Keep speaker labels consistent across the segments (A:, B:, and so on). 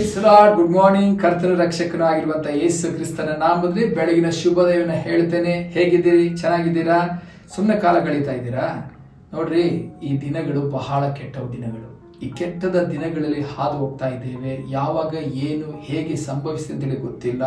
A: Good morning ಕರ್ತನ ರಕ್ಷಕನೂ ಆಗಿರುವಂತ ಯೇಸು ಕ್ರಿಸ್ತನ ನಾಮದಲ್ಲಿ ಬೆಳಗಿನ ಶುಭೋದಯವನ್ನು ಹೇಳ್ತೇನೆ. ಹೇಗಿದ್ದೀರಿ? ಚೆನ್ನಾಗಿದ್ದೀರಾ? ಸುಮ್ಮನೆ ಕಾಲ ಕಳೀತಾ ಇದ್ದೀರಾ? ನೋಡ್ರಿ, ಈ ದಿನಗಳು ಬಹಳ ಕೆಟ್ಟವು ದಿನಗಳು. ಈ ಕೆಟ್ಟದ ದಿನಗಳಲ್ಲಿ ಹಾದು ಹೋಗ್ತಾ ಇದ್ದೇವೆ. ಯಾವಾಗ ಏನು, ಹೇಗೆ ಸಂಭವಿಸಿದೆ ಅಂತೇಳಿ ಗೊತ್ತಿಲ್ಲ.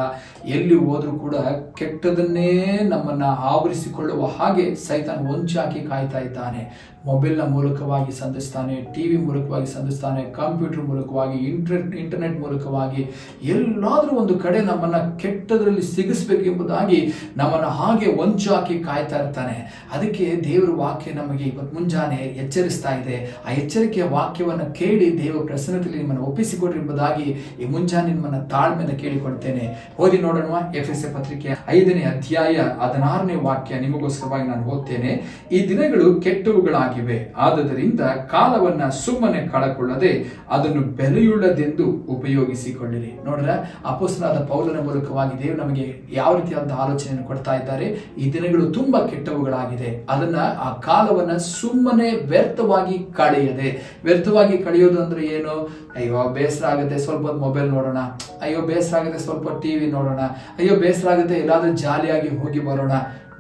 A: ಎಲ್ಲಿ ಹೋದರೂ ಕೂಡ ಕೆಟ್ಟದನ್ನೇ ನಮ್ಮನ್ನ ಆವರಿಸಿಕೊಳ್ಳುವ ಹಾಗೆ ಸೈತಾನ್ ಹೊಂಚಾಕಿ ಕಾಯ್ತಾ ಇದ್ದಾನೆ. ಮೊಬೈಲ್ನ ಮೂಲಕವಾಗಿ ಸಂಧಿಸ್ತಾನೆ, ಟಿ ವಿ ಮೂಲಕವಾಗಿ ಸಂಧಿಸ್ತಾನೆ, ಕಂಪ್ಯೂಟರ್ ಮೂಲಕವಾಗಿ, ಇಂಟರ್ನೆಟ್ ಇಂಟರ್ನೆಟ್ ಮೂಲಕವಾಗಿ ಎಲ್ಲಾದರೂ ಒಂದು ಕಡೆ ನಮ್ಮನ್ನ ಕೆಟ್ಟದರಲ್ಲಿ ಸಿಗಿಸ್ಬೇಕು ಎಂಬುದಾಗಿ ನಮ್ಮನ್ನ ಹಾಗೆ ಹೊಂಚಾಕಿ ಕಾಯ್ತಾ ಇರ್ತಾನೆ. ಅದಕ್ಕೆ ದೇವರ ವಾಕ್ಯ ನಮಗೆ ಇವತ್ತು ಮುಂಜಾನೆ ಎಚ್ಚರಿಸ್ತಾ ಇದೆ. ಆ ಎಚ್ಚರಿಕೆಯ ವಾಕ್ಯವನ್ನು ಕೇಳಿ ದೇವ ಪ್ರಸನ್ನತೆಯಲ್ಲಿ ನಿಮ್ಮನ್ನು ಒಪ್ಪಿಸಿಕೊಡ್ರಿ ಎಂಬುದಾಗಿ ಈ ಮುಂಜಾನೆ ನಿಮ್ಮನ್ನ ತಾಳ್ಮೆಯನ್ನು ಕೇಳಿಕೊಳ್ತೇನೆ ಓದಿ ನೋಡೋಣ ಎಫ್ ಎಸ್ ಎ ಪತ್ರಿಕೆ ಐದನೇ ಅಧ್ಯಾಯ ಹದಿನಾರನೇ ವಾಕ್ಯ ನಿಮಗೋಸ್ಕರವಾಗಿ ನಾನು ಓದ್ತೇನೆ. ಈ ದಿನಗಳು ಕೆಟ್ಟವುಗಳಾಗಿವೆ, ಆದುದರಿಂದ ಕಾಲವನ್ನ ಸುಮ್ಮನೆ ಕಳಕೊಳ್ಳದೆ ಅದನ್ನು ಬೆಲೆಯುಳ್ಳದೆಂದು ಉಪಯೋಗಿಸಿಕೊಳ್ಳಿರಿ. ನೋಡ್ರ ಅಪೋಸ್ತನಾದ ಪೌಲನ ಮೂಲಕವಾಗಿ ದೇವ್ ನಮಗೆ ಯಾವ ರೀತಿಯಾದ ಆಲೋಚನೆಯನ್ನು ಕೊಡ್ತಾ ಇದ್ದಾರೆ? ಈ ದಿನಗಳು ತುಂಬಾ ಕೆಟ್ಟವುಗಳಾಗಿದೆ. ಅದನ್ನ ಆ ಕಾಲವನ್ನ ಸುಮ್ಮನೆ ವ್ಯರ್ಥವಾಗಿ ಕಳೆಯದೆ, ವ್ಯರ್ಥವಾಗಿ ಕಳೆಯೋದು ಅಂದ್ರೆ ಏನು? ಅಯ್ಯೋ, ಬೇಸರ ಆಗುತ್ತೆ, ಸ್ವಲ್ಪ ಮೊಬೈಲ್ ನೋಡೋಣ. ಅಯ್ಯೋ, ಬೇಸರ ಆಗುತ್ತೆ, ಸ್ವಲ್ಪ ಟಿವಿ ನೋಡೋಣ. ಅಯ್ಯೋ, ಬೇಸರ ಆಗುತ್ತೆ, ಎಲ್ಲಾದ್ರೂ ಜಾಲಿಯಾಗಿ ಹೋಗಿ ಬರೋಣ.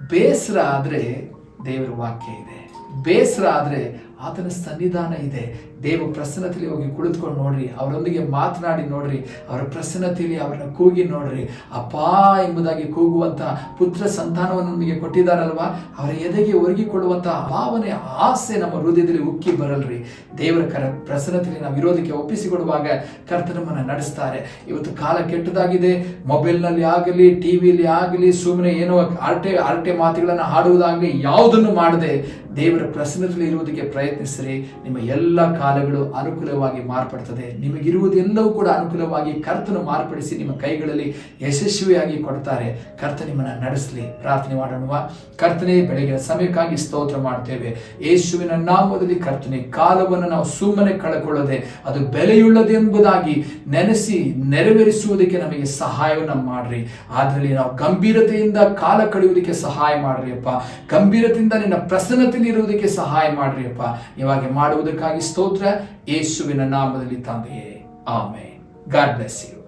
A: ಬೇಸರ ಆದ್ರೆ ದೇವರ ವಾಕ್ಯ ಇದೆ. ಬೇಸರ ಆದ್ರೆ ಆತನ ಸನ್ನಿಧಾನ ಇದೆ. ದೇವ ಪ್ರಸನ್ನತೆಯಲ್ಲಿ ಹೋಗಿ ಕುಳಿತುಕೊಂಡು ನೋಡ್ರಿ, ಅವರೊಂದಿಗೆ ಮಾತನಾಡಿ ನೋಡ್ರಿ, ಅವರ ಪ್ರಸನ್ನತೆಯಲ್ಲಿ ಅವರನ್ನ ಕೂಗಿ ನೋಡ್ರಿ. ಅಪ್ಪಾ ಎಂಬುದಾಗಿ ಕೂಗುವಂತ ಪುತ್ರ ಸಂತಾನವನ್ನು ನಮಗೆ ಕೊಟ್ಟಿದ್ದಾರಲ್ವಾ? ಅವರ ಎದೆಗೆ ಒರಗಿಕೊಳ್ಳುವಂತ ಭಾವನೆ, ಆಸೆ ನಮ್ಮ ಹೃದಯದಲ್ಲಿ ಉಕ್ಕಿ ಬರಲ್ರಿ. ದೇವರ ಕರ ಪ್ರಸನ್ನತೆಯಲ್ಲಿ ನಾವು ವಿರೋಧಕ್ಕೆ ಒಪ್ಪಿಸಿಕೊಡುವಾಗ ಕರ್ತನಮ್ಮನ್ನ ನಡೆಸ್ತಾರೆ. ಇವತ್ತು ಕಾಲ ಕೆಟ್ಟದಾಗಿದೆ. ಮೊಬೈಲ್ನಲ್ಲಿ ಆಗಲಿ, ಟಿವಿಯಲ್ಲಿ ಆಗಲಿ ಸುಮ್ಮನೆ ಏನೋ ಆರ್ಟೆ ಆರ್ಟೆ ಮಾತುಗಳನ್ನು ಹಾಡುವುದಾಗಲಿ ಯಾವುದನ್ನು ಮಾಡದೆ ದೇವರ ಪ್ರಸನ್ನತೆಯಲ್ಲಿ ಇರುವುದಕ್ಕೆ ಪ್ರಯತ್ನಿಸಿರಿ. ನಿಮ್ಮ ಎಲ್ಲ ಕಾಲಗಳು ಅನುಕೂಲವಾಗಿ ಮಾರ್ಪಡ್ತದೆ. ನಿಮಗಿರುವುದೆಲ್ಲವೂ ಕೂಡ ಅನುಕೂಲವಾಗಿ ಕರ್ತನು ಮಾರ್ಪಡಿಸಿ ನಿಮ್ಮ ಕೈಗಳಲ್ಲಿ ಯಶಸ್ವಿಯಾಗಿ ಕೊಡ್ತಾರೆ. ಕರ್ತ ನಿಮ್ಮನ್ನ ನಡೆಸಲಿ. ಪ್ರಾರ್ಥನೆ ಮಾಡೋಣ ಕರ್ತನೆ, ಬೆಳಗಿನ ಸಮಯಕ್ಕಾಗಿ ಸ್ತೋತ್ರ ಮಾಡ್ತೇವೆ. ಯೇಸುವಿನ ನಾಮದಲ್ಲಿ ಕರ್ತನೆ, ಕಾಲವನ್ನು ನಾವು ಸುಮ್ಮನೆ ಕಳಕೊಳ್ಳದೆ, ಅದು ಬೆಲೆಯುಳ್ಳದೆಂಬುದಾಗಿ ನೆನೆಸಿ ನೆರವೇರಿಸುವುದಕ್ಕೆ ನಮಗೆ ಸಹಾಯವನ್ನು ಮಾಡ್ರಿ. ಅದರಲ್ಲಿ ನಾವು ಗಂಭೀರತೆಯಿಂದ ಕಾಲ ಕಳೆಯುವುದಕ್ಕೆ ಸಹಾಯ ಮಾಡ್ರಿ ಅಪ್ಪ ಗಂಭೀರತೆಯಿಂದ ನಿನ್ನ ಪ್ರಸನ್ನತೆಯಲ್ಲಿ ಇರುವುದಕ್ಕೆ ಸಹಾಯ ಮಾಡ್ರಿ ಇವಾಗ ಮಾಡುವುದಕ್ಕಾಗಿ ಸ್ತೋತ್ರ. ಯೇಸುವಿನ ನಾಮದಲ್ಲಿ ತಂದೆಯೇ. ಆಮೆ ಗಾಡ್ ಬ್ಲೆಸ್ ಯು.